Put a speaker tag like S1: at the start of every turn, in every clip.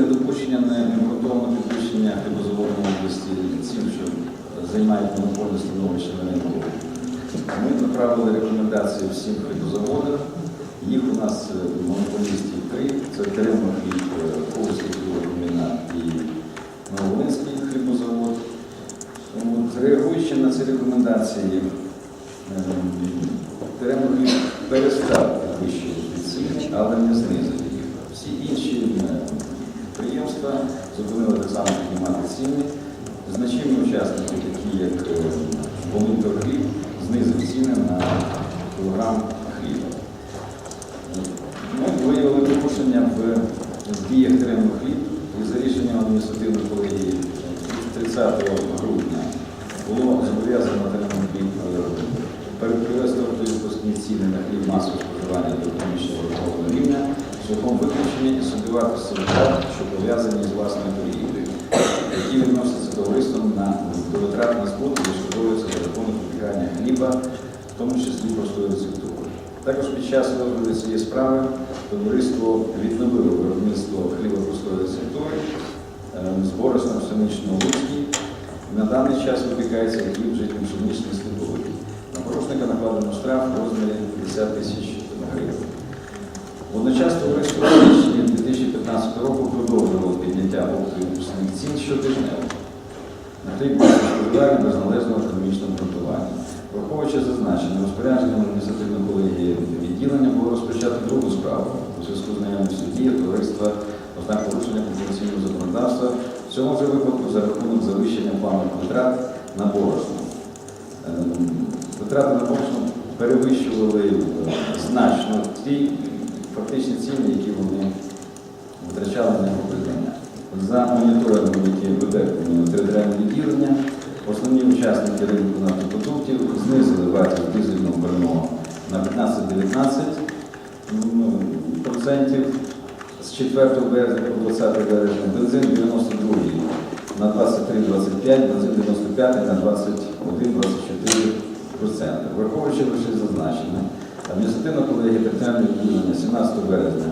S1: недопущення необґрунтованого підвищення хлібозаводної області цін, що займають монопольне становище на ринку. Ми направили рекомендації всім хлібозаводам. Їх у нас е, монополістів три. Це Теремов хліб, е, Ковський хлібокомбінат і Нововолинський хлібозавод. Реагуючи на ці рекомендації, ем, Теремов хліб перестав підвищувати ціни, але не знизив їх. Всі інші е, підприємства зупинили так само піднімати ціни. Значні учасники, такі як е, Волинка хліб, знизив ціни на кілограм хліба. Ми виявили порушення в діях Теремов хліб і за рішенням адміністративної колегії 30 грудня було зобов'язано Теремов хліб перепривести ціни на хліб масового споживання до економічного рівня шляхом виключення і собівартості витрат, що пов'язані з власною торгівлею, які відносяться товариством на витрат на збут і відшкодовуються за рахунок вибігання хліба, в тому числі простої рецептури. Також під час розгляду цієї справи товариство відновило виробництво хліба простої рецептури з борошном пшеничного луцький. На даний час випікається хліб житнім пшеничний слідовий. На порушника накладено штраф в розмірі 50 тисяч гривень. Водночас товариство січні 2015 року продовжувало підняття випускних цін щотижнево на хліб споживання без належного економічного обґрунтування. Враховуючи зазначене, розпорядженням адміністративної колегії відділення було розпочато другу справу у зв'язку з наявністю дії товариства ознак порушення конкуренційного законодавства, в цьому же випадку за рахунок завищення планових витрат на борошно. Ем, Витрати на борошно перевищували е, значно ті фактичні ціни, які вони витрачали на його придбання. За моніторингом, який веде е, територіальне відділення, основні учасники ринку нафтопродуктів знизили вартість дизельного пального на 15-19 м, процентів з 4 березня по 20 березня, бензин 92 на 23-25, бензин 95 на 21-24 проценти. Враховуючи лише зазначене, адміністративна колегія територіального відділення 17 березня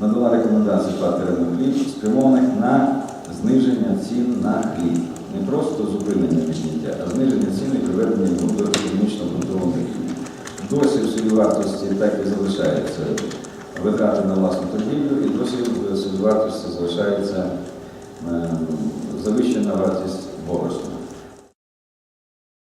S1: надала рекомендації плати хліб, спрямованих на зниження цін на хліб. Не просто зупинення підняття, а зниження цін і приведення його до економічного контролю рівня. Досі в собівартості так і залишається витрати на власну торгівлю, і досі в собівартості залишається е, завищена вартість борошна.